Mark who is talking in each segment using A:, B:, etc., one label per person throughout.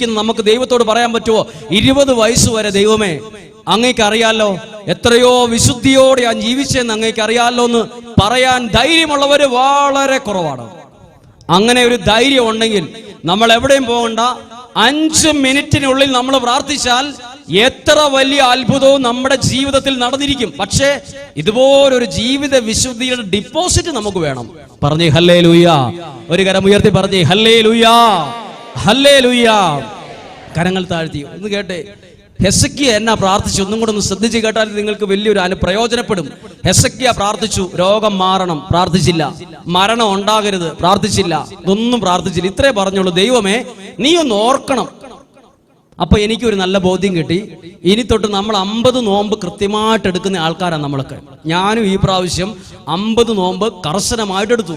A: ജീവിക്കുന്ന നമുക്ക് ദൈവത്തോട് പറയാൻ പറ്റുമോ? ഇരുപത് വയസ്സ് വരെ ദൈവമേ അങ്ങേക്ക് അറിയാലോ? എത്രയോ വിശുദ്ധിയോടെ ഞാൻ ജീവിച്ചെന്ന് അങ്ങേക്ക് അറിയാലോ എന്ന് പറയാൻ ധൈര്യമുള്ളവർ വളരെ കുറവാണ്. അങ്ങനെ ഒരു ധൈര്യം ഉണ്ടെങ്കിൽ നമ്മൾ എവിടെയും പോകണ്ട. അഞ്ച് മിനിറ്റിനുള്ളിൽ നമ്മൾ പ്രാർത്ഥിച്ചാൽ എത്ര വലിയ അത്ഭുതവും നമ്മുടെ ജീവിതത്തിൽ നടന്നിരിക്കും. പക്ഷേ ഇതുപോലൊരു ജീവിത വിശുദ്ധിയുടെ ഡിപ്പോസിറ്റ് നമുക്ക് വേണം. പറഞ്ഞേ ഹല്ലേ ലുയ്യ ഒരു കരം ഉയർത്തി പറഞ്ഞേ ഹല്ലേ ലൂയ കരങ്ങൾ താഴ്ത്തി. ഒന്ന് കേട്ടെ. ഹെസക്കിയ എന്നാ പ്രാർത്ഥിച്ചു? ഒന്നും കൂടെ ഒന്ന് ശ്രദ്ധിച്ച് കേട്ടാൽ നിങ്ങൾക്ക് വലിയൊരു അനു പ്രയോജനപ്പെടും. ഹെസക്കിയ പ്രാർത്ഥിച്ചു. രോഗം മാറണം. പ്രാർത്ഥിച്ചില്ല. മരണം ഉണ്ടാകരുത്. പ്രാർത്ഥിച്ചില്ല. ഇതൊന്നും പ്രാർത്ഥിച്ചില്ല. ഇത്രേ പറഞ്ഞുള്ളൂ. ദൈവമേ നീ ഒന്ന് ഓർക്കണം. അപ്പൊ എനിക്കൊരു നല്ല ബോധ്യം കിട്ടി. ഇനി തൊട്ട് നമ്മൾ അമ്പത് നോമ്പ് കൃത്യമായിട്ട് എടുക്കുന്ന ആൾക്കാരാണ് നമ്മളൊക്കെ. ഞാനും ഈ പ്രാവശ്യം അമ്പത് നോമ്പ് കർശനമായിട്ട് എടുത്തു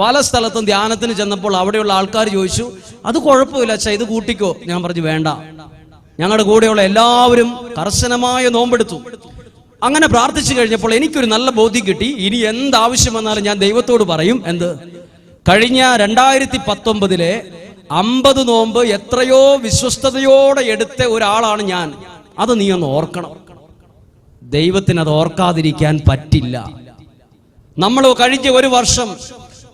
A: പല സ്ഥലത്തും ധ്യാനത്തിന് ചെന്നപ്പോൾ അവിടെയുള്ള ആൾക്കാർ ചോദിച്ചു അത് കുഴപ്പമില്ല അച്ഛാ ഇത് കൂട്ടിക്കോ. ഞാൻ പറഞ്ഞു വേണ്ട. ഞങ്ങളുടെ കൂടെയുള്ള എല്ലാവരും കർശനമായ നോമ്പെടുത്തു. അങ്ങനെ പ്രാർത്ഥിച്ചു കഴിഞ്ഞപ്പോൾ എനിക്കൊരു നല്ല ബോധ്യം കിട്ടി. ഇനി എന്താവശ്യം വന്നാലും ഞാൻ ദൈവത്തോട് പറയും എന്ത്? കഴിഞ്ഞ രണ്ടായിരത്തി പത്തൊമ്പതിലെ അമ്പത് നോമ്പ് എത്രയോ വിശ്വസ്തയോടെ എടുത്ത ഒരാളാണ് ഞാൻ. അത് നീ ഒന്ന് ഓർക്കണം. ദൈവത്തിന് അത് ഓർക്കാതിരിക്കാൻ പറ്റില്ല. നമ്മൾ കഴിഞ്ഞ ഒരു വർഷം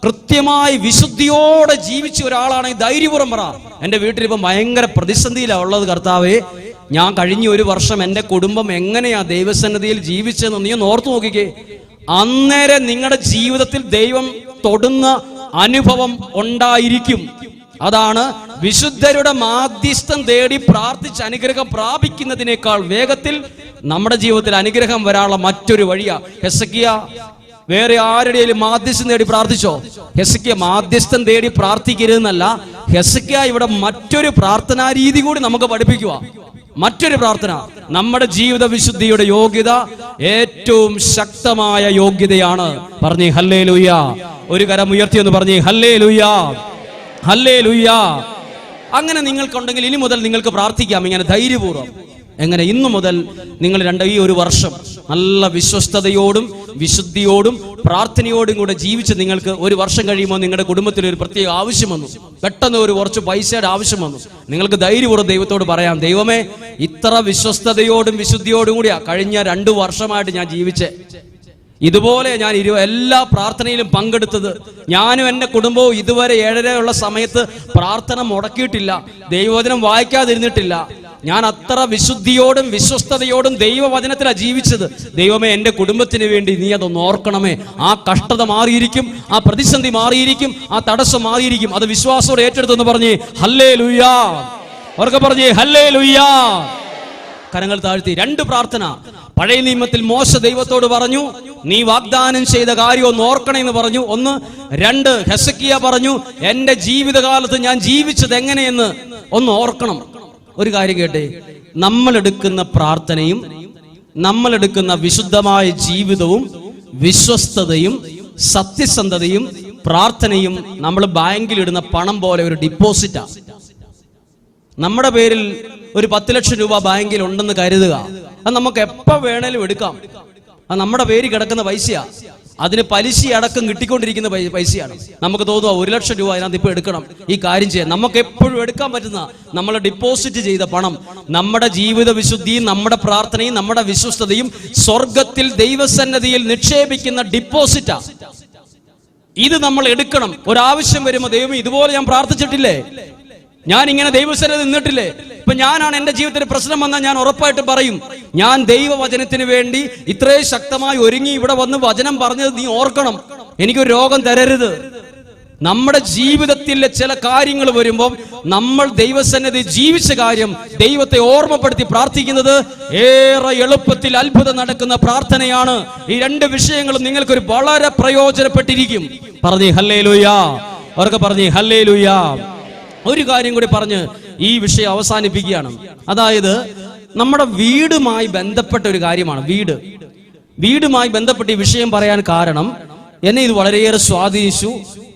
A: കൃത്യമായി വിശുദ്ധിയോടെ ജീവിച്ച ഒരാളാണെങ്കിൽ ധൈര്യപൂർവം പറ. എന്റെ വീട്ടിൽ ഇപ്പം ഭയങ്കര പ്രതിസന്ധിയിലാണ് ഉള്ളത് കർത്താവേ. ഞാൻ കഴിഞ്ഞ ഒരു വർഷം എന്റെ കുടുംബം എങ്ങനെയാ ദൈവസന്നിധിയിൽ ജീവിച്ചതെന്ന് നീ ഓർത്തു നോക്കിക്കേ. അന്നേരം നിങ്ങളുടെ ജീവിതത്തിൽ ദൈവം തൊടുന്ന അനുഭവം ഉണ്ടായിരിക്കും. അതാണ് വിശുദ്ധരുടെ മാധ്യസ്ഥം തേടി പ്രാർത്ഥിച്ച് അനുഗ്രഹം പ്രാപിക്കുന്നതിനേക്കാൾ വേഗത്തിൽ നമ്മുടെ ജീവിതത്തിൽ അനുഗ്രഹം വരാനുള്ള മറ്റൊരു വഴിയാ. ഹെസക്കിയ വേറെ ആരുടെയും മാധ്യസ്ഥം തേടി പ്രാർത്ഥിച്ചോ? ഹെസക്കിയ മാധ്യസ്ഥം തേടി പ്രാർത്ഥിക്കരുതെന്നല്ല ഹെസക്കിയ ഇവിടെ മറ്റൊരു പ്രാർത്ഥനാ രീതി കൂടി നമുക്ക് പഠിപ്പിക്കുക മറ്റൊരു പ്രാർത്ഥന നമ്മുടെ ജീവിത വിശുദ്ധിയുടെ യോഗ്യത ഏറ്റവും ശക്തമായ യോഗ്യതയാണ്. പറഞ്ഞു ഹല്ലേ ലുയ്യ ഒരു കരം ഉയർത്തി എന്ന് പറഞ്ഞേ ഹല്ലേ ലുയ്യ ഹല്ലേ ലുയ്യ അങ്ങനെ നിങ്ങൾക്കുണ്ടെങ്കിൽ ഇനി മുതൽ നിങ്ങൾക്ക് പ്രാർത്ഥിക്കാം ഇങ്ങനെ ധൈര്യപൂർവം. എങ്ങനെ ഇന്നു മുതൽ നിങ്ങൾ രണ്ട് ഈ ഒരു വർഷം നല്ല വിശ്വസ്തയോടും വിശുദ്ധിയോടും പ്രാർത്ഥനയോടും കൂടെ ജീവിച്ച് നിങ്ങൾക്ക് ഒരു വർഷം കഴിയുമ്പോൾ നിങ്ങളുടെ കുടുംബത്തിൽ ഒരു പ്രത്യേക ആവശ്യം വന്നു. പെട്ടെന്ന് ഒരു കുറച്ച് പൈസയുടെ ആവശ്യം വന്നു. നിങ്ങൾക്ക് ധൈര്യപൂർവം ദൈവത്തോട് പറയാം ദൈവമേ ഇത്ര വിശ്വസ്തയോടും വിശുദ്ധിയോടും കൂടിയാ കഴിഞ്ഞ രണ്ടു വർഷമായിട്ട് ഞാൻ ജീവിച്ചേ. ഇതുപോലെ ഞാൻ ഇരു എല്ലാ പ്രാർത്ഥനയിലും പങ്കെടുത്തത്. ഞാനും എന്റെ കുടുംബവും ഇതുവരെ ഏഴരയുള്ള സമയത്ത് പ്രാർത്ഥന മുടക്കിയിട്ടില്ല. ദൈവവചനം വായിക്കാതിരുന്നിട്ടില്ല. ഞാൻ അത്ര വിശുദ്ധിയോടും വിശ്വസ്തയോടും ദൈവവചനത്തിലാണ് ജീവിച്ചത്. ദൈവമേ എന്റെ കുടുംബത്തിന് വേണ്ടി നീ അതൊന്ന് ഓർക്കണമേ. ആ കഷ്ടത മാറിയിരിക്കും ആ പ്രതിസന്ധി മാറിയിരിക്കും ആ തടസ്സം മാറിയിരിക്കും. അത് വിശ്വാസത്തോടെ ഏറ്റെടുത്തെന്ന് പറഞ്ഞേ ഹല്ലേ ലുയ്യാ അവർക്ക് പറഞ്ഞേ ഹല്ലേ ലുയ്യാ കരങ്ങൾ താഴ്ത്തി രണ്ട് പ്രാർത്ഥന. പഴയ നിയമത്തിൽ മോശ ദൈവത്തോട് പറഞ്ഞു നീ വാഗ്ദാനം ചെയ്ത കാര്യം ഒന്ന് ഓർക്കണേ എന്ന് പറഞ്ഞു. ഒന്ന് രണ്ട് ഹെസക്കിയ പറഞ്ഞു എന്റെ ജീവിതകാലത്ത് ഞാൻ ജീവിച്ചത് എങ്ങനെയെന്ന് ഒന്ന് ഓർക്കണം. ഒരു കാര്യം കേട്ടെ? നമ്മൾ എടുക്കുന്ന പ്രാർത്ഥനയും നമ്മൾ എടുക്കുന്ന വിശുദ്ധമായ ജീവിതവും വിശ്വസ്തതയും സത്യസന്ധതയും പ്രാർത്ഥനയും നമ്മൾ ബാങ്കിൽ ഇടുന്ന പണം പോലെ ഒരു ഡിപ്പോസിറ്റാ നമ്മുടെ പേരിൽ ഒരു പത്ത് ലക്ഷം രൂപ ബാങ്കിൽ ഉണ്ടെന്ന് കരുതുക. അത് നമുക്ക് എപ്പോ വേണേലും എടുക്കാം. അത് നമ്മുടെ പേര് കിടക്കുന്ന പൈസയാ. അതിന് പലിശ അടക്കം കിട്ടിക്കൊണ്ടിരിക്കുന്ന പൈസയാണ്. നമുക്ക് തോന്നുക ഒരു ലക്ഷം രൂപ അതിനകത്ത് ഇപ്പൊ എടുക്കണം. ഈ കാര്യം ചെയ്യാൻ. നമുക്ക് എപ്പോഴും എടുക്കാൻ പറ്റുന്ന നമ്മൾ ഡിപ്പോസിറ്റ് ചെയ്ത പണം നമ്മുടെ ജീവിത വിശുദ്ധിയും നമ്മുടെ പ്രാർത്ഥനയും നമ്മുടെ വിശ്വസ്തതയും സ്വർഗത്തിൽ ദൈവസന്നതിയിൽ നിക്ഷേപിക്കുന്ന ഡിപ്പോസിറ്റാ ഇത് നമ്മൾ എടുക്കണം. ഒരാവശ്യം വരുമ്പോൾ ദൈവം ഇതുപോലെ ഞാൻ പ്രാർത്ഥിച്ചിട്ടില്ലേ? ഞാൻ ഇങ്ങനെ ദൈവസ്ഥല നിന്നിട്ടില്ലേ? ഇപ്പൊ ഞാനാണ് എന്റെ ജീവിതത്തിൽ പ്രശ്നം വന്നാൽ ഞാൻ ഉറപ്പായിട്ട് പറയും ഞാൻ ദൈവവചനത്തിന് വേണ്ടി ഇത്രയും ശക്തമായി ഒരുങ്ങി ഇവിടെ വന്ന് വചനം പറഞ്ഞത് നീ ഓർക്കണം. എനിക്കൊരു രോഗം തരരുത്. നമ്മുടെ ജീവിതത്തിലെ ചില കാര്യങ്ങൾ വരുമ്പോൾ നമ്മൾ ദൈവസന്നിധി ജീവിച്ച കാര്യം ദൈവത്തെ ഓർമ്മപ്പെടുത്തി പ്രാർത്ഥിക്കുന്നത് ഏറെ എളുപ്പത്തിൽ അത്ഭുതം നടക്കുന്ന പ്രാർത്ഥനയാണ്. ഈ രണ്ട് വിഷയങ്ങളും നിങ്ങൾക്കൊരു വളരെ പ്രയോജനപ്പെട്ടിരിക്കും. പറഞ്ഞേ ഹല്ലേ ലുയാ അവർക്ക് പറഞ്ഞേ ഹല്ലേ ലുയാ ഒരു കാര്യം കൂടി പറഞ്ഞ് ഈ വിഷയം അവസാനിപ്പിക്കുകയാണ്. അതായത് നമ്മുടെ വീടുമായി ബന്ധപ്പെട്ട ഒരു കാര്യമാണ് വീട്. വീടുമായി ബന്ധപ്പെട്ട് ഈ വിഷയം പറയാൻ കാരണം എന്നെ ഇത് വളരെയേറെ സ്വാധീനിച്ചു.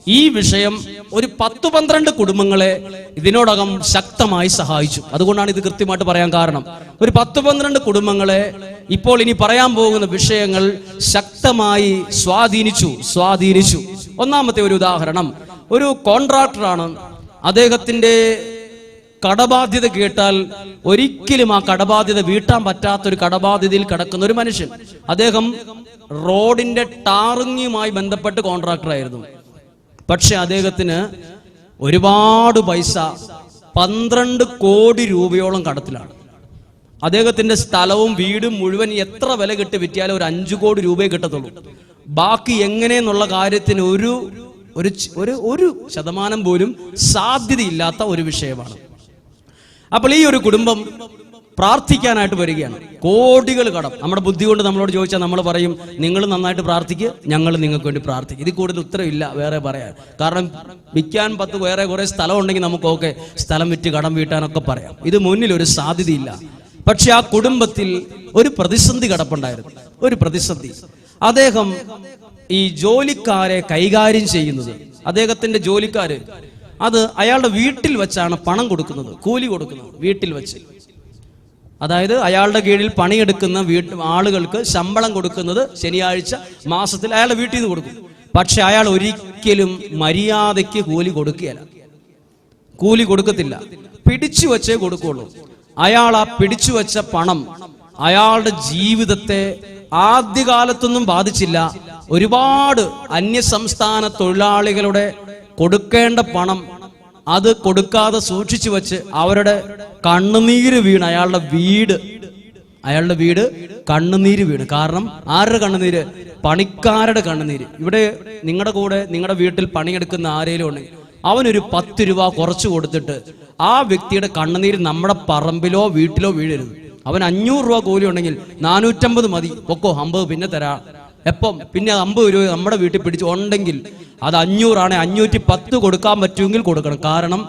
A: ഈ വിഷയം ഒരു പത്ത് പന്ത്രണ്ട് കുടുംബങ്ങളെ ഇതിനോടകം ശക്തമായി സഹായിച്ചു. അതുകൊണ്ടാണ് ഇത് കൃത്യമായിട്ട് പറയാൻ കാരണം. ഒരു പത്ത് പന്ത്രണ്ട് കുടുംബങ്ങളെ ഇപ്പോൾ ഇനി പറയാൻ പോകുന്ന വിഷയങ്ങൾ ശക്തമായി സ്വാധീനിച്ചു സ്വാധീനിച്ചു. ഒന്നാമത്തെ ഒരു ഉദാഹരണം. ഒരു കോൺട്രാക്ടറാണ്. അദ്ദേഹത്തിന്റെ കടബാധ്യത കേട്ടാൽ ഒരിക്കലും ആ കടബാധ്യത വീട്ടാൻ പറ്റാത്ത ഒരു കടബാധ്യതയിൽ കിടക്കുന്ന ഒരു മനുഷ്യൻ. അദ്ദേഹം റോഡിന്റെ ടാറിങ്ങുമായി ബന്ധപ്പെട്ട് കോൺട്രാക്ടർ ആയിരുന്നു. പക്ഷെ അദ്ദേഹത്തിന് ഒരുപാട് പൈസ പന്ത്രണ്ട് കോടി രൂപയോളം കടത്തിലാണ്. അദ്ദേഹത്തിന്റെ സ്ഥലവും വീടും മുഴുവൻ എത്ര വില കിട്ടി വിറ്റിയാലും ഒരു അഞ്ചു കോടി രൂപയെ കിട്ടത്തുള്ളൂ. ബാക്കി എങ്ങനെയെന്നുള്ള കാര്യത്തിന് ഒരു ഒരു ഒരു ശതമാനം പോലും സാധ്യതയില്ലാത്ത ഒരു വിഷയമാണ്. അപ്പോൾ ഈ ഒരു കുടുംബം പ്രാർത്ഥിക്കാനായിട്ട് വരികയാണ്. കോടികൾ കടം. നമ്മുടെ ബുദ്ധി കൊണ്ട് നമ്മളോട് ചോദിച്ചാൽ നമ്മൾ പറയും നിങ്ങൾ നന്നായിട്ട് പ്രാർത്ഥിക്കുക ഞങ്ങൾ നിങ്ങൾക്ക് വേണ്ടി പ്രാർത്ഥിക്കും. ഇതിൽ കൂടുതൽ ഉത്തരവില്ല വേറെ പറയാൻ. കാരണം വിൽക്കാൻ പത്ത് വേറെ കുറേ സ്ഥലം ഉണ്ടെങ്കിൽ നമുക്കൊക്കെ സ്ഥലം വിറ്റ് കടം വീട്ടാനൊക്കെ പറയാം. ഇത് മുന്നിൽ ഒരു സാധ്യതയില്ല. പക്ഷെ ആ കുടുംബത്തിൽ ഒരു പ്രതിസന്ധി കടപ്പുണ്ടായിരുന്നു. ഒരു പ്രതിസന്ധി. അദ്ദേഹം ഈ ജോലിക്കാരെ കൈകാര്യം ചെയ്യുന്നത് അദ്ദേഹത്തിന്റെ ജോലിക്കാര് അത് അയാളുടെ വീട്ടിൽ വെച്ചാണ് പണം കൊടുക്കുന്നത് കൂലി കൊടുക്കുന്നത് വീട്ടിൽ വെച്ച്. അതായത് അയാളുടെ കീഴിൽ പണിയെടുക്കുന്ന വീട്ട് ആളുകൾക്ക് ശമ്പളം കൊടുക്കുന്നത് ശനിയാഴ്ച മാസത്തിൽ അയാളുടെ വീട്ടിൽ നിന്ന് കൊടുക്കും. പക്ഷെ അയാൾ ഒരിക്കലും മര്യാദയ്ക്ക് കൂലി കൊടുക്കുകയല്ല. കൂലി കൊടുക്കത്തില്ല. പിടിച്ചു വച്ചേ കൊടുക്കുള്ളൂ. അയാൾ ആ പിടിച്ചു വെച്ച പണം അയാളുടെ ജീവിതത്തെ ആദ്യകാലത്തൊന്നും ബാധിച്ചില്ല. ഒരുപാട് അന്യസംസ്ഥാന തൊഴിലാളികളുടെ കൊടുക്കേണ്ട പണം അത് കൊടുക്കാതെ സൂക്ഷിച്ചു വെച്ച് അവരുടെ കണ്ണുനീര് വീണ്. അയാളുടെ വീട് അയാളുടെ വീട് കണ്ണുനീര് വീണ്. കാരണം ആരുടെ കണ്ണുനീര്? പണിക്കാരുടെ കണ്ണുനീര്. ഇവിടെ നിങ്ങളുടെ കൂടെ നിങ്ങളുടെ വീട്ടിൽ പണിയെടുക്കുന്ന ആരേലും ഉണ്ടെങ്കിൽ അവനൊരു പത്ത് രൂപ കുറച്ച് കൊടുത്തിട്ട് ആ വ്യക്തിയുടെ കണ്ണുനീര് നമ്മുടെ പറമ്പിലോ വീട്ടിലോ വീഴരുത്. അവൻ അഞ്ഞൂറ് രൂപ കൂലി ഉണ്ടെങ്കിൽ നാനൂറ്റമ്പത് മതി. പൊക്കോ അമ്പത് പിന്നെ തരാം. എപ്പം? പിന്നെ അമ്പത് രൂപ നമ്മുടെ വീട്ടിൽ പിടിച്ച് ഉണ്ടെങ്കിൽ അത് അഞ്ഞൂറാണ് അഞ്ഞൂറ്റി പത്ത് കൊടുക്കാൻ പറ്റുമെങ്കിൽ കൊടുക്കണം. കാരണം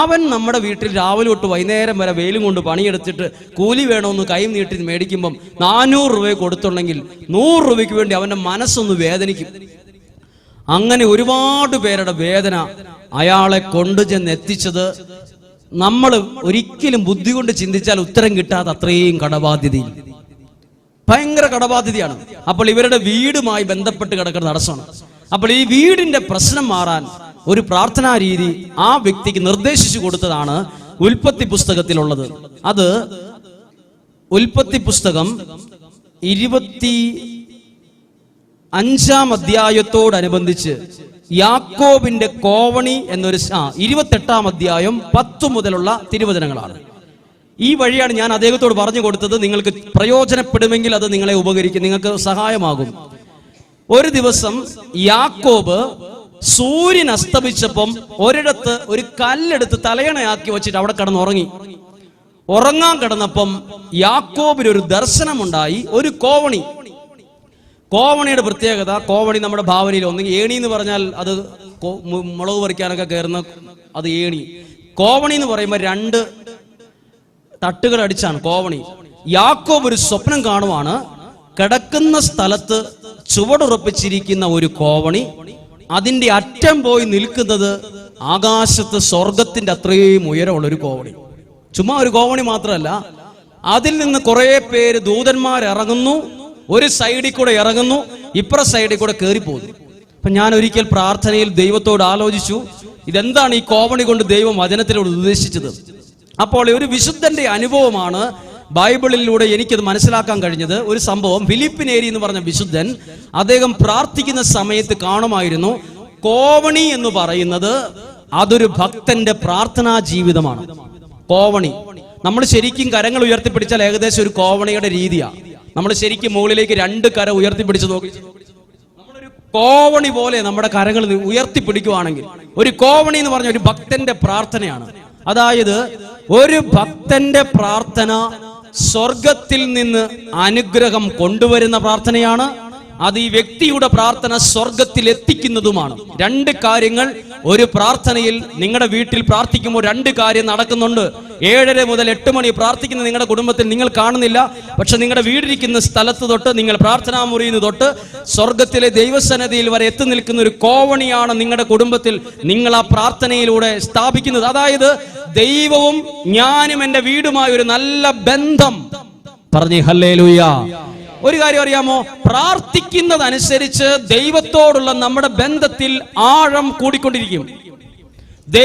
A: അവൻ നമ്മുടെ വീട്ടിൽ രാവിലെ തൊട്ട് വൈകുന്നേരം വരെ വെയിലും കൊണ്ട് പണിയെടുത്തിട്ട് കൂലി വേണമെന്ന് കൈ നീട്ടി മേടിക്കുമ്പം നാനൂറ് രൂപ കൊടുത്തുണ്ടെങ്കിൽ നൂറ് രൂപയ്ക്ക് വേണ്ടി അവന്റെ മനസ്സൊന്ന് വേദനിക്കും. അങ്ങനെ ഒരുപാട് പേരുടെ വേദന അയാളെ കൊണ്ടുചെന്ന് എത്തിച്ചത് നമ്മൾ ഒരിക്കലും ബുദ്ധി കൊണ്ട് ചിന്തിച്ചാൽ ഉത്തരം കിട്ടാത്ത അത്രയും കടബാധ്യതയിൽ ഭയങ്കര കടബാധ്യതയാണ്. അപ്പോൾ ഇവരുടെ വീടുമായി ബന്ധപ്പെട്ട് കിടക്കുന്ന തടസ്സമാണ്. അപ്പോൾ ഈ വീടിന്റെ പ്രശ്നം മാറാൻ ഒരു പ്രാർത്ഥനാ രീതി ആ വ്യക്തിക്ക് നിർദ്ദേശിച്ചു കൊടുത്തതാണ് ഉൽപ്പത്തി പുസ്തകത്തിലുള്ളത്. അത് ഉൽപ്പത്തി പുസ്തകം ഇരുപത്തി അഞ്ചാം അധ്യായത്തോടനുബന്ധിച്ച് യാക്കോബിന്റെ കോവണി എന്നൊരു ആ ഇരുപത്തെട്ടാം അധ്യായം പത്തു മുതലുള്ള തിരുവചനങ്ങളാണ്. ഈ വഴിയാണ് ഞാൻ അദ്ദേഹത്തോട് പറഞ്ഞു കൊടുത്തത്. നിങ്ങൾക്ക് പ്രയോജനപ്പെടുമെങ്കിൽ അത് നിങ്ങളെ ഉപകരിക്കും. നിങ്ങൾക്ക് സഹായമാകും. ഒരു ദിവസം യാക്കോബ് സൂര്യൻ അസ്തമിച്ചപ്പം ഒരിടത്ത് ഒരു കല്ലെടുത്ത് തലയണയാക്കി വെച്ചിട്ട് അവിടെ കിടന്ന് ഉറങ്ങി ഉറങ്ങാൻ കിടന്നപ്പം യാക്കോബിന് ഒരു ദർശനമുണ്ടായി. ഒരു കോവണി. കോവണിയുടെ പ്രത്യേകത കോവണി നമ്മുടെ ഭാവനയിൽ ഒന്നെങ്കിൽ ഏണി എന്ന് പറഞ്ഞാൽ അത് മുളക് പറിക്കാനൊക്കെ കയറുന്ന അത് ഏണി. കോവണി എന്ന് പറയുമ്പോൾ രണ്ട് തട്ടുകൾ അടിച്ചാണ് കോവണി. യാക്കോബ് ഒരു സ്വപ്നം കാണുവാണ്. കിടക്കുന്ന സ്ഥലത്ത് ചുവടുറപ്പിച്ചിരിക്കുന്ന ഒരു കോവണി. അതിന്റെ അറ്റം പോയി നിൽക്കുന്നത് ആകാശത്ത് സ്വർഗത്തിന്റെ അത്രയും ഉയരമുള്ള ഒരു കോവണി. ചുമ്മാ ഒരു കോവണി മാത്രമല്ല അതിൽ നിന്ന് കുറെ പേര് ദൂതന്മാർ ഇറങ്ങുന്നു ഒരു സൈഡിൽ കൂടെ ഇറങ്ങുന്നു ഇപ്പുറ സൈഡിൽ കൂടെ കയറിപ്പോകുന്നു അപ്പൊ ഞാൻ ഒരിക്കൽ പ്രാർത്ഥനയിൽ ദൈവത്തോട് ആലോചിച്ചു ഇതെന്താണ് ഈ കോവണി കൊണ്ട് ദൈവം വചനത്തിലൂടെ ഉദ്ദേശിച്ചത്? അപ്പോൾ ഒരു വിശുദ്ധന്റെ അനുഭവമാണ് ബൈബിളിലൂടെ എനിക്കത് മനസ്സിലാക്കാൻ കഴിഞ്ഞത്. ഒരു സംഭവം ഫിലിപ്പിനേരി എന്ന് പറഞ്ഞ വിശുദ്ധൻ അദ്ദേഹം പ്രാർത്ഥിക്കുന്ന സമയത്ത് കാണുമായിരുന്നു കോവണി എന്ന് പറയുന്നത് അതൊരു ഭക്തന്റെ പ്രാർത്ഥനാ ജീവിതമാണ്. കോവണി. നമ്മൾ ശരിക്കും കരങ്ങൾ ഉയർത്തിപ്പിടിച്ചാൽ ഏകദേശം ഒരു കോവണിയുടെ രീതിയാണ് നമ്മൾ ശരിക്കും മുകളിലേക്ക് രണ്ട് കര ഉയർത്തിപ്പിടിച്ച് നോക്കി. കോവണി പോലെ നമ്മുടെ കരങ്ങൾ ഉയർത്തിപ്പിടിക്കുവാണെങ്കിൽ ഒരു കോവണി എന്ന് പറഞ്ഞ ഒരു ഭക്തന്റെ പ്രാർത്ഥനയാണ്. അതായത് ഒരു ഭക്തന്റെ പ്രാർത്ഥന സ്വർഗത്തിൽ നിന്ന് അനുഗ്രഹം കൊണ്ടുവരുന്ന പ്രാർത്ഥനയാണ് അത് ഈ വ്യക്തിയുടെ പ്രാർത്ഥന സ്വർഗത്തിൽ എത്തിക്കുന്നതുമാണ്. രണ്ട് കാര്യങ്ങൾ ഒരു പ്രാർത്ഥനയിൽ നിങ്ങളുടെ വീട്ടിൽ പ്രാർത്ഥിക്കുമ്പോൾ രണ്ട് കാര്യം നടക്കുന്നുണ്ട്. ഏഴര മുതൽ എട്ട് മണി പ്രാർത്ഥിക്കുന്ന നിങ്ങളുടെ കുടുംബത്തിൽ നിങ്ങൾ കാണുന്നില്ല. പക്ഷെ നിങ്ങളുടെ വീടിരിക്കുന്ന സ്ഥലത്ത് തൊട്ട് നിങ്ങൾ പ്രാർത്ഥനാ മുറിയിൽ തൊട്ട് സ്വർഗത്തിലെ ദൈവസന്നതിയിൽ വരെ എത്തി നിൽക്കുന്ന ഒരു കോവണിയാണ് നിങ്ങളുടെ കുടുംബത്തിൽ നിങ്ങൾ ആ പ്രാർത്ഥനയിലൂടെ സ്ഥാപിക്കുന്നത്. അതായത് ദൈവവും ഞാനും എന്റെ വീടുമായി ഒരു നല്ല ബന്ധം. പറഞ്ഞേ ഹല്ലേ ഒരു കാര്യം അറിയാമോ? പ്രാർത്ഥിക്കുന്നതനുസരിച്ച് ദൈവത്തോടുള്ള നമ്മുടെ ബന്ധത്തിൽ ആഴം കൂടിക്കൊണ്ടിരിക്കും.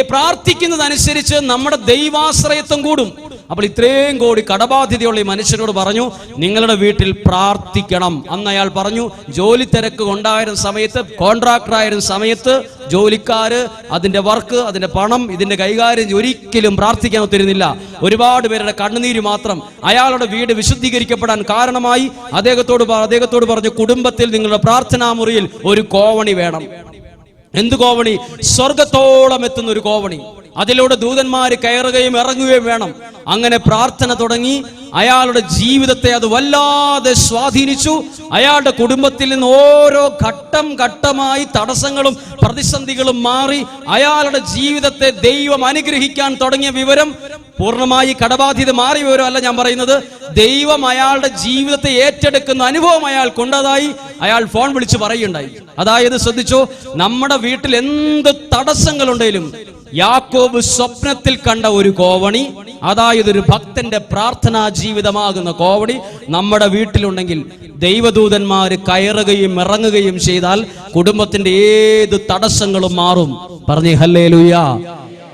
A: പ്രാർത്ഥിക്കുന്നതനുസരിച്ച് നമ്മുടെ ദൈവാശ്രയത്വം കൂടും. അപ്പോൾ ഇത്രയും കോടി കടബാധ്യതയുള്ള ഈ മനുഷ്യനോട് പറഞ്ഞു നിങ്ങളുടെ വീട്ടിൽ പ്രാർത്ഥിക്കണം. അന്ന് അയാൾ പറഞ്ഞു ജോലി തിരക്ക് കൊണ്ടായിരുന്ന സമയത്ത് കോൺട്രാക്ടർ ആയിരുന്ന സമയത്ത് ജോലിക്കാര് അതിന്റെ വർക്ക് അതിന്റെ പണം ഇതിന്റെ കൈകാര്യം ഒരിക്കലും പ്രാർത്ഥിക്കാൻ ഒത്തിരുന്നില്ല. ഒരുപാട് പേരുടെ കണ്ണുനീര് മാത്രം അയാളുടെ വീട് വിശുദ്ധീകരിക്കപ്പെടാൻ കാരണമായി അദ്ദേഹത്തോട് അദ്ദേഹത്തോട് പറഞ്ഞു കുടുംബത്തിൽ നിങ്ങളുടെ പ്രാർത്ഥനാ മുറിയിൽ ഒരു കോവണി വേണം. എന്ത് കോവണി? സ്വർഗത്തോളം എത്തുന്ന ഒരു കോവണി. അതിലൂടെ ദൂതന്മാര് കയറുകയും ഇറങ്ങുകയും വേണം. അങ്ങനെ പ്രാർത്ഥന തുടങ്ങി. അയാളുടെ ജീവിതത്തെ അത് വല്ലാതെ സ്വാധീനിച്ചു. അയാളുടെ കുടുംബത്തിൽ നിന്ന് ഓരോ ഘട്ടം ഘട്ടമായി തടസ്സങ്ങളും പ്രതിസന്ധികളും മാറി. അയാളുടെ ജീവിതത്തെ ദൈവം അനുഗ്രഹിക്കാൻ തുടങ്ങിയ വിവരം പൂർണമായി കടബാധ്യത മാറിയ വിവരമല്ല ഞാൻ പറയുന്നത്. ദൈവം അയാളുടെ ജീവിതത്തെ ഏറ്റെടുക്കുന്ന അനുഭവം അയാൾ കൊണ്ടതായി അയാൾ ഫോൺ വിളിച്ച് പറയുണ്ടായി അതായത് ശ്രദ്ധിച്ചോ നമ്മുടെ വീട്ടിൽ എന്ത് തടസ്സങ്ങളുണ്ടെങ്കിലും യാക്കോബ് സ്വപ്നത്തിൽ കണ്ട ഒരു കോവണി അതായത് ഒരു ഭക്തന്റെ പ്രാർത്ഥനാ ജീവിതമാകുന്ന കോവണി നമ്മുടെ വീട്ടിലുണ്ടെങ്കിൽ ദൈവദൂതന്മാർ കയറുകയും ഇറങ്ങുകയും ചെയ്താൽ കുടുംബത്തിന്റെ ഏത് തടസ്സങ്ങളും മാറും. പറഞ്ഞു ഹല്ലേ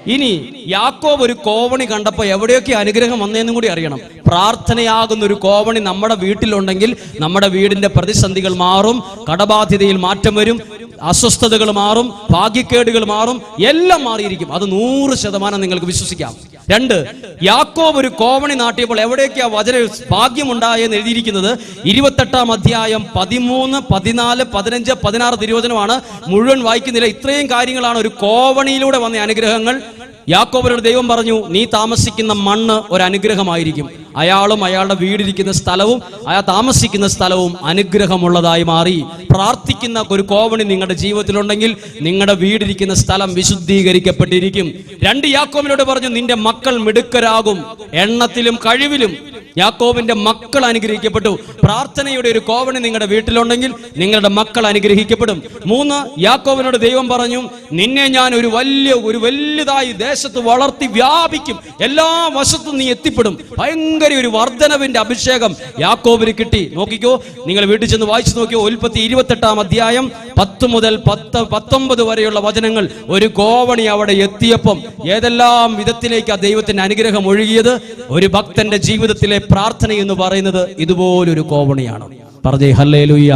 A: ഇനി യാക്കോബ് ഒരു കോവണി കണ്ടപ്പോൾ എവിടെയൊക്കെ അനുഗ്രഹം വന്നതെന്നും കൂടി അറിയണം. പ്രാർത്ഥനയാകുന്ന ഒരു കോവണി നമ്മുടെ വീട്ടിലുണ്ടെങ്കിൽ നമ്മുടെ വീടിന്റെ പ്രതിസന്ധികൾ മാറും കടബാധ്യതയിൽ മാറ്റം വരും അസ്വസ്ഥതകൾ മാറും ഭാഗ്യക്കേടുകൾ മാറും എല്ലാം മാറിയിരിക്കും. അത് നൂറ് ശതമാനം നിങ്ങൾക്ക് വിശ്വസിക്കാം. രണ്ട് യാക്കോബ് ഒരു കോവണി നാട്ടിയപ്പോൾ എവിടെയൊക്കെയാ വചന ഭാഗ്യമുണ്ടായെന്ന് എഴുതിയിരിക്കുന്നത്? ഇരുപത്തെട്ടാം അധ്യായം പതിമൂന്ന് പതിനാല് പതിനഞ്ച് പതിനാറ് തിരുവചനമാണ് മുഴുവൻ വായിക്കുന്നില്ല. ഇത്രയും കാര്യങ്ങളാണ് ഒരു കോവണിയിലൂടെ വന്ന അനുഗ്രഹങ്ങൾ. യാക്കോബിനോട് ദൈവം പറഞ്ഞു നീ താമസിക്കുന്ന മണ്ണ് ഒരു അനുഗ്രഹമായിരിക്കും അയാളും അയാളുടെ വീടിരിക്കുന്ന സ്ഥലവും അയാൾ താമസിക്കുന്ന സ്ഥലവും അനുഗ്രഹമുള്ളതായി മാറി. പ്രാർത്ഥിക്കുന്ന ഒരു കോവണി നിങ്ങളുടെ ജീവിതത്തിലുണ്ടെങ്കിൽ നിങ്ങളുടെ വീടിരിക്കുന്ന സ്ഥലം വിശുദ്ധീകരിക്കപ്പെട്ടിരിക്കും. രണ്ട് യാക്കോബിനോട് പറഞ്ഞു നിന്റെ മക്കൾ മിടുക്കരാകും. എണ്ണത്തിലും കഴിവിലും യാക്കോബിന്റെ മക്കൾ അനുഗ്രഹിക്കപ്പെട്ടു. പ്രാർത്ഥനയുടെ ഒരു കോവണി നിങ്ങളുടെ വീട്ടിലുണ്ടെങ്കിൽ നിങ്ങളുടെ മക്കൾ അനുഗ്രഹിക്കപ്പെടും. മൂന്ന് യാക്കോബിനോട് ദൈവം പറഞ്ഞു നിന്നെ ഞാൻ ഒരു വലിയ ഒരു വലുതായി ദേശത്ത് വളർത്തി വ്യാപിക്കും. എല്ലാ വശത്തും നീ എത്തിപ്പെടും. ഭയങ്കര ഒരു വർധനവിന്റെ അഭിഷേകം യാക്കോബിന് കിട്ടി. നോക്കിക്കോ നിങ്ങൾ വീട്ടിൽ ചെന്ന് വായിച്ചു നോക്കിയോ ഉൽപ്പത്തി ഇരുപത്തെട്ടാം അധ്യായം പത്ത് മുതൽ പത്ത് പത്തൊമ്പത് വരെയുള്ള വചനങ്ങൾ ഒരു കോവണി അവിടെ എത്തിയപ്പം ഏതെല്ലാം വിധത്തിലേക്ക് ആ ദൈവത്തിന്റെ അനുഗ്രഹം ഒഴുകിയത്? ഒരു ഭക്തന്റെ ജീവിതത്തിലെ പ്രാർത്ഥന എന്ന് പറയുന്നത് ഇതുപോലൊരു കോവണിയാണ് പറഞ്ഞേ ഹല്ലേ ലുയ്യ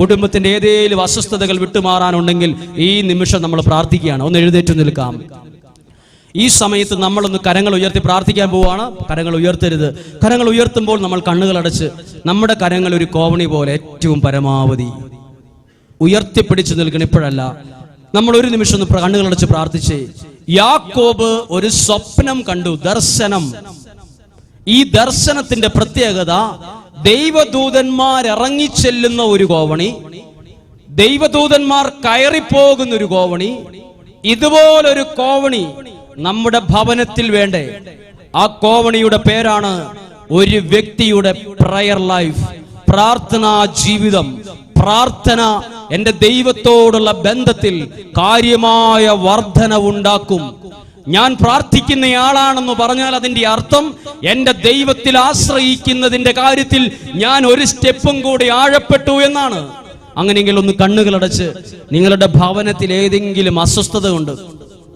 A: കുടുംബത്തിന്റെ ഏതേലും അസ്വസ്ഥതകൾ വിട്ടുമാറാനുണ്ടെങ്കിൽ ഈ നിമിഷം നമ്മൾ പ്രാർത്ഥിക്കുകയാണ്. ഒന്ന് എഴുന്നേറ്റ് നിൽക്കാം. ഈ സമയത്ത് നമ്മളൊന്ന് കരങ്ങൾ ഉയർത്തി പ്രാർത്ഥിക്കാൻ പോവുകയാണ് കരങ്ങൾ ഉയർത്തരുത്. കരങ്ങൾ ഉയർത്തുമ്പോൾ നമ്മൾ കണ്ണുകൾ അടച്ച് നമ്മുടെ കരങ്ങൾ ഒരു കോവണി പോലെ ഏറ്റവും പരമാവധി ഉയർത്തിപ്പിടിച്ചു നിൽക്കണം. ഇപ്പോഴല്ല. നമ്മൾ ഒരു നിമിഷം ഒന്ന് കണ്ണുകൾ അടച്ച് പ്രാർത്ഥിച്ചേ യാക്കോബ് ഒരു സ്വപ്നം കണ്ടു. ദർശനം. ഈ ദർശനത്തിന്റെ പ്രത്യേകത ദൈവദൂതന്മാർ ഇറങ്ങിച്ചെല്ലുന്ന ഒരു കോവണി ദൈവദൂതന്മാർ കയറിപ്പോകുന്ന ഒരു കോവണി ഇതുപോലൊരു കോവണി നമ്മുടെ ഭവനത്തിൽ വേണ്ടേ? ആ കോവണിയുടെ പേരാണ് ഒരു വ്യക്തിയുടെ പ്രയർ ലൈഫ് പ്രാർത്ഥനാ ജീവിതം പ്രാർത്ഥന എന്റെ ദൈവത്തോടുള്ള ബന്ധത്തിൽ കാര്യമായ വർധന ഉണ്ടാക്കും ഞാൻ പ്രാർത്ഥിക്കുന്നയാളാണെന്ന് പറഞ്ഞാൽ അതിന്റെ അർത്ഥം എന്റെ ദൈവത്തിൽ ആശ്രയിക്കുന്നതിന്റെ കാര്യത്തിൽ ഞാൻ ഒരു സ്റ്റെപ്പും കൂടി ആഴപ്പെട്ടു എന്നാണ്. അങ്ങനെയെങ്കിൽ ഒന്ന് കണ്ണുകളടച്ച് നിങ്ങളുടെ ഭവനത്തിൽ ഏതെങ്കിലും അസ്വസ്ഥത ഉണ്ട്?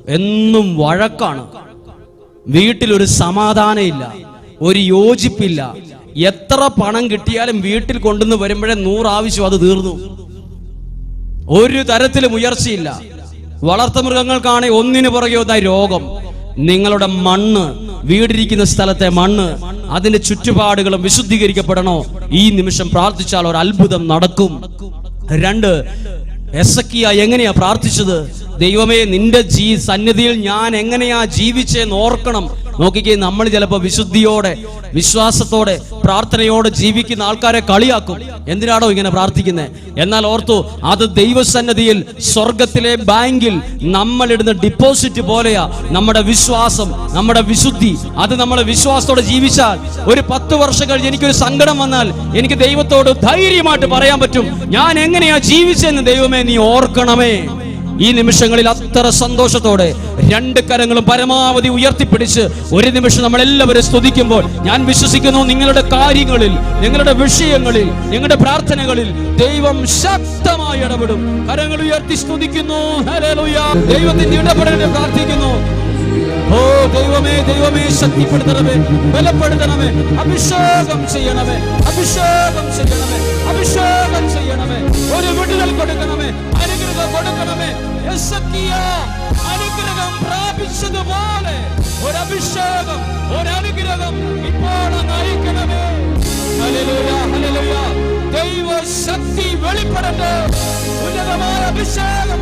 A: എന്നും വഴക്കാണ്. വീട്ടിലൊരു സമാധാനമില്ല ഒരു യോജിപ്പില്ല. എത്ര പണം കിട്ടിയാലും വീട്ടിൽ കൊണ്ടുവന്ന് വരുമ്പോഴേ നൂറാവശ്യം അത് തീർന്നു. ഒരു തരത്തിലും ഉയർച്ചയില്ല. വളർത്തുമൃഗങ്ങൾക്കാണ് ഒന്നിനു പുറകെ ഒന്നായി രോഗം. നിങ്ങളുടെ മണ്ണ് വീടിരിക്കുന്ന സ്ഥലത്തെ മണ്ണ് അതിന്റെ ചുറ്റുപാടുകളും വിശുദ്ധീകരിക്കപ്പെടണോ? ഈ നിമിഷം പ്രാർത്ഥിച്ചാൽ ഒരു അത്ഭുതം നടക്കും. രണ്ട് എസക്കിയ എങ്ങനെയാ പ്രാർത്ഥിച്ചത്? ദൈവമേ നിന്റെ ജീ സന്നിധിയിൽ ഞാൻ എങ്ങനെയാ ജീവിച്ചെന്ന് ഓർക്കണം. നോക്കിക്കേ നമ്മൾ ചിലപ്പോൾ വിശുദ്ധിയോടെ വിശ്വാസത്തോടെ പ്രാർത്ഥനയോടെ ജീവിക്കുന്ന ആൾക്കാരെ കളിയാക്കും. എന്തിനാണോ ഇങ്ങനെ പ്രാർത്ഥിക്കുന്നത് എന്നാൽ ഓർത്തു അത് ദൈവസന്നതിയിൽ സ്വർഗത്തിലെ ബാങ്കിൽ നമ്മൾ ഇടുന്ന ഡിപ്പോസിറ്റ് പോലെയാ നമ്മുടെ വിശ്വാസം നമ്മുടെ വിശുദ്ധി. അത് നമ്മൾ വിശ്വാസത്തോടെ ജീവിച്ചാൽ ഒരു പത്ത് വർഷം കഴിഞ്ഞ് എനിക്കൊരു സങ്കടം വന്നാൽ എനിക്ക് ദൈവത്തോട് ധൈര്യമായിട്ട് പറയാൻ പറ്റും. ഞാൻ എങ്ങനെയാ ജീവിച്ചെന്ന് ദൈവമേ നീ ഓർക്കണമേ. ഈ നിമിഷങ്ങളിൽ അത്ര സന്തോഷത്തോടെ രണ്ട് കരങ്ങളും പരമാവധി ഉയർത്തിപ്പിടിച്ച് ഒരു നിമിഷം നമ്മൾ എല്ലാവരും സ്തുതിക്കുമ്പോൾ ഞാൻ വിശ്വസിക്കുന്നു നിങ്ങളുടെ കാര്യങ്ങളിൽ നിങ്ങളുടെ വിഷയങ്ങളിൽ നിങ്ങളുടെ പ്രാർത്ഥനകളിൽ ദൈവം ശക്തമായി ഇടപെടും. കരങ്ങൾ ഉയർത്തി സ്തുതിക്കുന്നു. ദൈവത്തിന്റെ ഇടപെടലിനെ പ്രാർത്ഥിക്കുന്നു. ഓ ദൈവമേ ദൈവമേ ശക്തിപ്പെടുത്തണമേ ബലപ്പെടുത്തണമേ അഭിഷേകം ചെയ്യണമേ അഭിഷേകം ചെയ്യണമേ അഭിഷേകം ചെയ്യണമേ ഒരു വിടുതൽ കൊടുക്കണമേ അനുഗ്രഹം കൊടുക്കണമേ അനുഗ്രഹം പ്രാപിച്ചതുപോലെ ഒരു അഭിഷേകം ഒരു അനുഗ്രഹം ഇപ്പോൾ നയിക്കണമേ ദൈവ ശക്തി വെളിപ്പെടട്ടെ. ഉന്നതമായ അഭിഷേകം